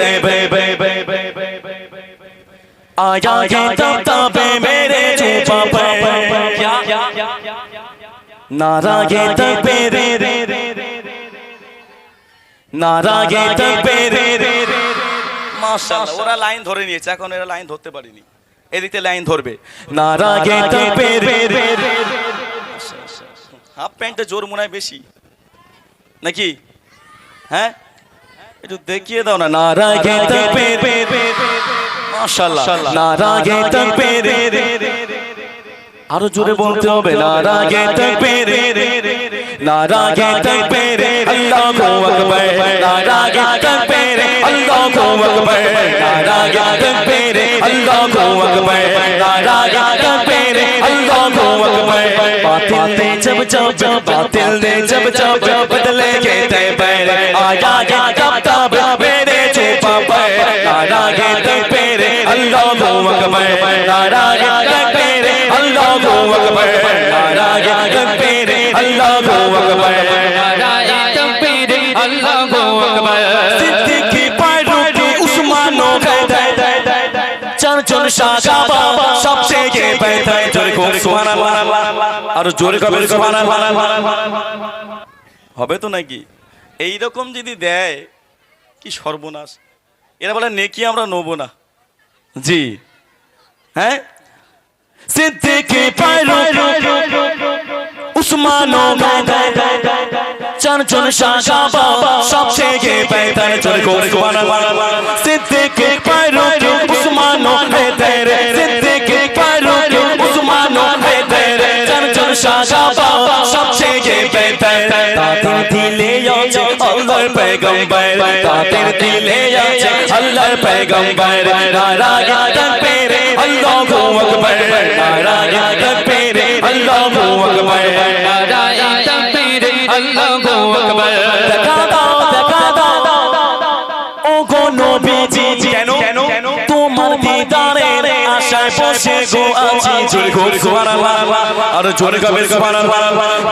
तैबे आया ये तब तबे मेरे चूपा पे नारा ये तबे रे रे নারা গেতে পেরে রে মাশাআল্লাহ ওরা লাইন ধরে নিয়েছে এখন এরা লাইন ধরতে পারেনি এদিকে লাইন ধরবে নারা গেতে পেরে রে হাফ প্যান্টে জোর মনে হয় বেশি নাকি হ্যাঁ একটু দেখিয়ে দাও না নারা গেতে পেরে মাশাআল্লাহ নারা গেতে পেরে রে আরও জোরে বলতে হবে নারা গেতে পেরে রে নারা গেতে পেরে আল্লাহু अल्लाहू अकबर नारा कबीर अल्लाहू अकबर बातिल ने जब जब बातिल ने जब जब बदले के तैबर आया या कब तब मेरे छुपा पर नारा कबीर अल्लाहू अकबर नारा कबीर अल्लाहू अकबर আর জোরে কবে হবে তো নাকি এই রকম যদি দেয় কি সর্বনাশ এরা বলে নেকি আমরা নেব না জি হ্যাঁ সিদ্দিকি উসমানো সিদ্দিকি তাদের দিলে আছে আল্লাহর পয়গম্বর। তাদের দিলে আছে আল্লাহর পয়গম্বর। নারায়ণ তাকবীর আল্লাহু আকবার। নারায়ণ গো আছি জোরে গো সুবহানাল্লাহ আর জোরে গাবে সুবহানাল্লাহ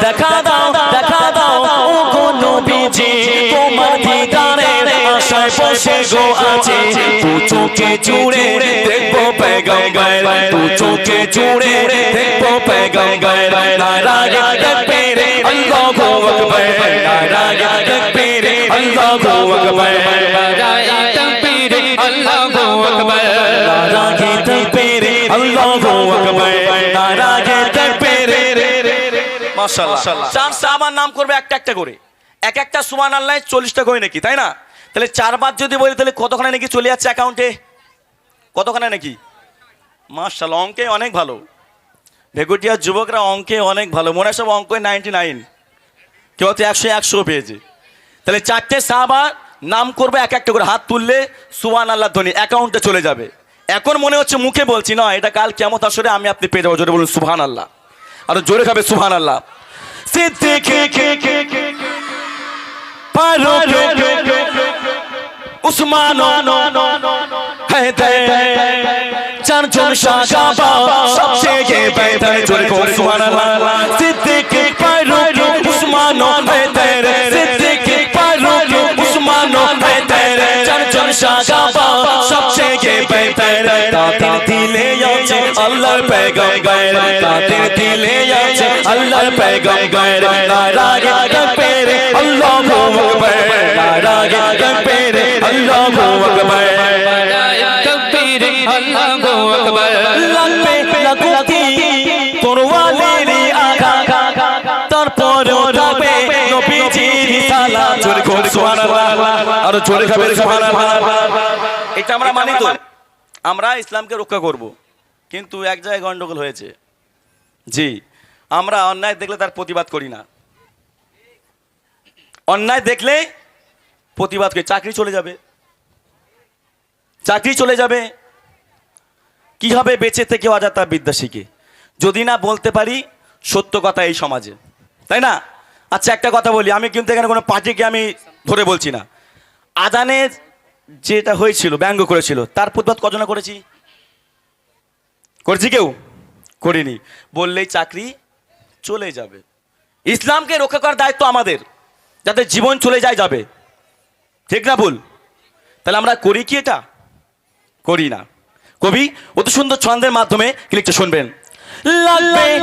দেখা দাও দেখা দাও ও গো নবীজি তোমার দিদারের আশায় বসে গো আছি। তু চোখে জুড়ে দেখব পেগম্বর তু চোখে জুড়ে দেখব পেগম্বর নারায়ণ তাকবীর আল্লাহু আকবার। নারায়ণ তাকবীর আল্লাহু আকবার। চার সাহাবার নাম করবে একটা একটা করে। এক একটা সুবহানাল্লাহ 40টা করে নাকি তাই না? তাহলে চারবার যদি বলি তাহলে কতখানে নাকি চলে যাচ্ছে অ্যাকাউন্টে কতখানে নাকি? মাশাআল্লাহ অঙ্কে অনেক ভালো। ভেগুটিয়ার যুবকরা অঙ্কে অনেক ভালো। মনে সব অঙ্কে নাইনটি নাইন কেউ তো একশো একশো পেয়েছে। তাহলে চারটে সাহাবা নাম করবে এক একটা করে। হাত তুললে সুবান আল্লাহ ধ্বনি অ্যাকাউন্টে চলে যাবে। এখন মনে হচ্ছে মুখে বলছি না এটা কাল কেমন আসরে আমি আপনি পেয়ে যাব। জোরে বলুন সুবহান আল্লাহ আর জোরে খাবে সুবহান আল্লাহ উসমান চারজন শাহাবা সবচেয়ে বেতার জোরে করে সুবহানাল্লাহ সিদ্দিকে ফারুক উসমান বেতার সিদ্দিকে ফারুক উসমান বেতার চারজন শাহাবা সবচেয়ে বেতার তাদের দিলে আছে আল্লাহর পয়গম্বর তাদের দিলে আছে এটা আমরা মানি তো। আমরা ইসলামকে রক্ষা করব। কিন্তু এক জায়গায় গন্ডগোল হয়েছে। জি। আমরা অন্যায় দেখলে তার প্রতিবাদ করি না। অন্যায় দেখলে প্রতিবাদ করি। চাকরি চলে যাবে। চাকরি চলে যাবে। কি হবে বেঁচে থেকে অজাতা বিদ্যা শিখে যদি না বলতে পারি, সত্য কথা এই সমাজে। তাই না? আচ্ছা একটা কথা বলি। আমি কিন্তু এখানে কোনো পার্টিকে আমি ধরে বলছি না। আদানের যেটা হয়েছিল, ব্যঙ্গ করেছিল, তার প্রতিবাদ কজনা করেছি? করেছি কেউ? করিনি। বললেই চাকরি চলে যাবে ইসলামকে রক্ষা করার দায়িত্ব আমাদের যাতে জীবন চলে যায় যাবে ঠিক না ভুল তাহলে আমরা করি কি এটা করি না কবি অত সুন্দর ছন্দের মাধ্যমে ক্লিকটা শুনবেন লাগবে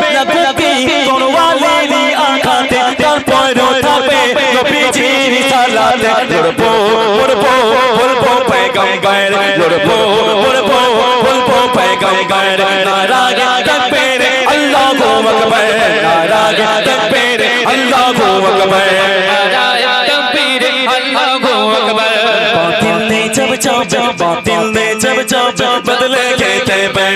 आया तकबीर अल्लाह हु अकबर। जब जब बातिल ने जब जब बदले के ते पे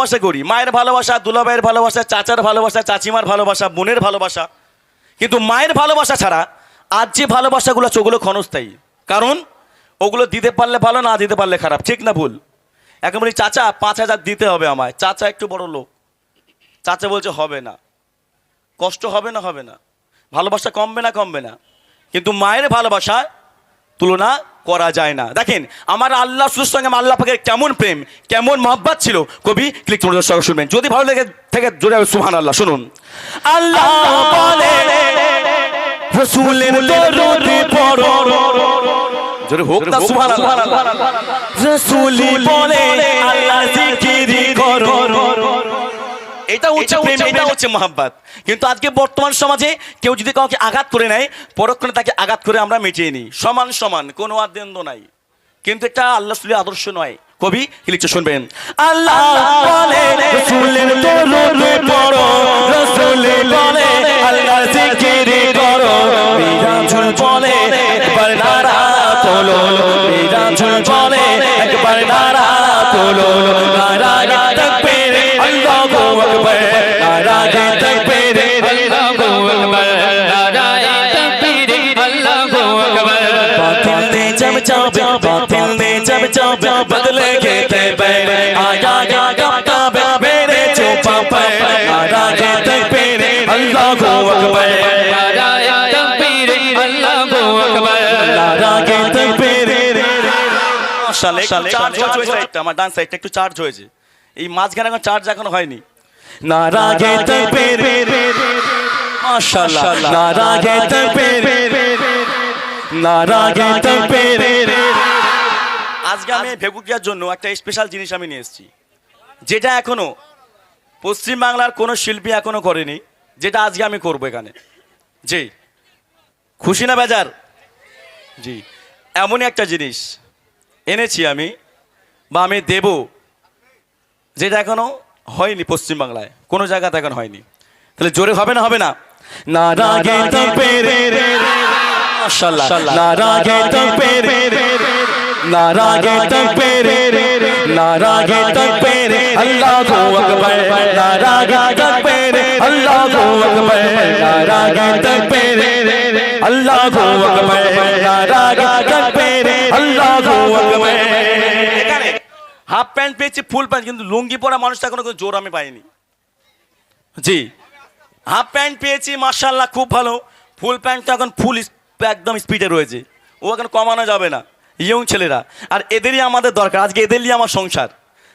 ভালোবাসা করি, মায়ের ভালোবাসা, দুলাভাইয়ের ভালোবাসা, চাচার ভালোবাসা, চাচিমার ভালোবাসা, বোনের ভালোবাসা। কিন্তু মায়ের ভালোবাসা ছাড়া আজ যে ভালোবাসাগুলো আছে, ওগুলো ক্ষণস্থায়ী। কারণ ওগুলো দিতে পারলে ভালো, না দিতে পারলে খারাপ। ঠিক না ভুল? একেবারে চাচা, পাঁচ হাজার দিতে হবে আমায়। চাচা একটু বড় লোক। চাচা বলছে, হবে না। কষ্ট হবে না হবে না। ভালোবাসা কমবে না কমবে না। কিন্তু মায়ের ভালোবাসা তুলনা করা যায় না। দেখেন, আমার আল্লাহ রসুলের সঙ্গে, আমার আল্লাহ পাকের কেমন প্রেম, কেমন মহব্বত ছিল? কবি, ক্লিক করে সঙ্গে শুনবেন। যদি ভালো লেগে থেকে, জোরে সুহান আল্লাহ শুনুন। আল্লাহ জোরে হোক না সুবহান আল্লাহ বলে, আল্লাহ করো। এটা হচ্ছে প্রেম এটা হচ্ছে মহাব্বাত। কিন্তু আজকে বর্তমান সমাজে কেউ যদি কাউকে আঘাত করে নেয় পরক্ষণে তাকে আঘাত করে আমরা মিটিয়ে নিই। সমান সমান কোনো আদ্যন্দ নাই। কিন্তু এটা আল্লাহ সুলের আদর্শ নয়। কবি কি লিখছে শুনবেন? আল্লাহ বলে রসুলের দরুদ পড়ো রসুল বলে আল্লাহ জিকিরি করো। বিরাজুল বলে একবার নারা তোলো। বিরাজুল বলে একবার নারা তোলো। একটু চার্জ হয়েছে আমার ডান সাইডটা একটু চার্জ হয়েছে এই মাঝখানে এখন চার্জ এখন হয়নি কে তকবীর মাশাআল্লাহ তকবীর নারা কে তকবীর আজকে আমি ভেগুকিয়ার জন্য একটা স্পেশাল জিনিস আমি নিয়ে এসেছি যেটা এখনও পশ্চিমবাংলার কোনো শিল্পী এখনও করেনি যেটা আজকে আমি করব এখানে জি খুশি না বেজার জি এমনই একটা জিনিস এনেছি আমি বা আমি দেব যেটা এখনও হয়নি পশ্চিমবাংলায় কোনো জায়গাতে এখন হয়নি তাহলে জোরে হবে না হবে না নারাগে তকবীর মাশাআল্লাহ নারাগে তকবীর আল্লাহু আকবার নারাগে তকবীর আল্লাহু আকবার নারাগে তকবীর আল্লাহু আকবার নারাগে হাফ প্যান্ট পেয়েছি, ফুল প্যান্ট, কিন্তু লুঙ্গি পরা মানুষটা কোনো জোর আমি পাইনি। জি, হাফ প্যান্ট পেয়েছি মার্শাল্লাহ খুব ভালো। ফুল প্যান্টটা এখন ফুল একদম স্পিডে রয়েছে। ও এখন কমানো যাবে না, ইয়ং ছেলেরা। আর এদেরই আমাদের দরকার, আজকে এদের নিয়ে আমার সংসার।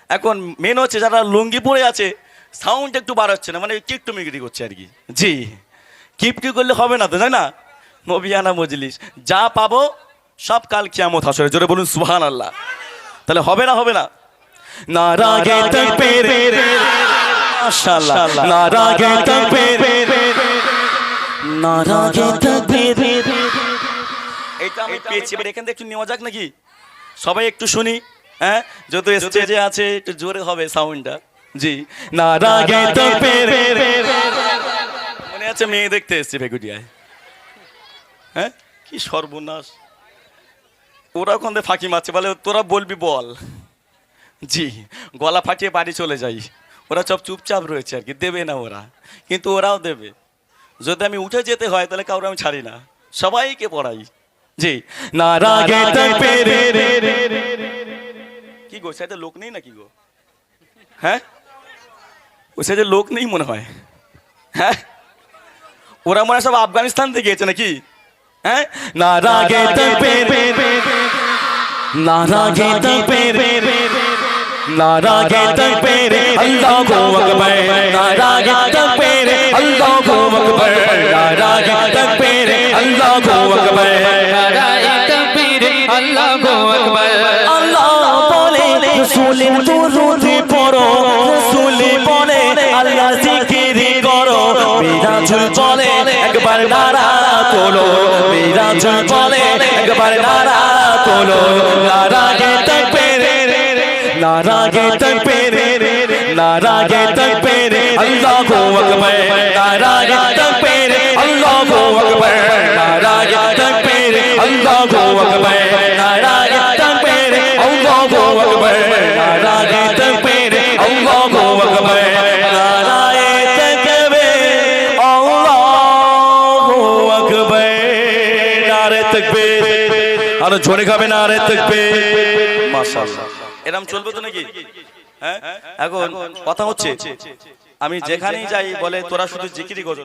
এখন মেন হচ্ছে যারা লুঙ্গি পরে আছে সাউন্ড একটু বার না মানে কিট্টু মিগিরি করছে আর কি। জি কিপটি করলে হবে না তো, তাই না? নবিয়ানা মজলিস, যা পাবো সব কাল কিয়ামত হাসরে জোরে বলুন সুবহান আল্লাহ তাহলে হবে না হবে না? মাশাআল্লাহ। এটা আমি পেয়েছি এবার এখান থেকে একটু নেওয়া যাক নাকি? সবাই একটু শুনি হ্যাঁ? যত স্টেজে আছে একটু জোরে হবে সাউন্ডটা জি। নারাগে তকবীর মনে আছে মেয়ে দেখতে এসেছি বেগুটিয়ায় হ্যাঁ? কি সর্বনাশ। ওরা ওখান থেকে ফাঁকি মারছে বলে তোরা বলবি বল। জি গলা ফাটিয়ে বাড়ি চলে যাই। ওরা সব চুপচাপ রয়েছে আর কি দেবে না ওরা কিন্তু ওরাও দেবে। যদি আমি উঠে যেতে হয় তাহলে কাউকে আমি ছাড়ি না। সবাইকে পড়াই। জি তকবীর কি গো সাইডে লোক নেই নাকি গো? হ্যাঁ? ওই সাইডে লোক নেই মনে হয়। হ্যাঁ? ওরা মনে হয় সব আফগানিস্তান থেকে গিয়েছে নাকি? হ্যাঁ? নারাগে তকবীর নারাগে তকবীর নারাগে তকবীর আল্লাহু আকবার নারাগে তকবীর আল্লাহু আকবার নারাগে তকবীর আল্লাহু আকবার নারায়ে তাকবীর আল্লাহু আকবার আল্লাহ বলে রসুলের দুরুদে পড়ো রসুল বলে আল্লাহ জিকির করো বিরাজুল বলে একবার নারা তোলো বিরাজুল বলে একবার নারা তোলো। নারাগে তকবীর নারাগে তকবীর নারাগে তকবীর আল্লাহু আকবার। নারাগে জোরে খাবে না আরে থাকবে এরম চলবে তো নাকি? হ্যাঁ? এখন কথা হচ্ছে, আমি যেখানেই যাই বলে তোরা শুধু জিকিরি গজল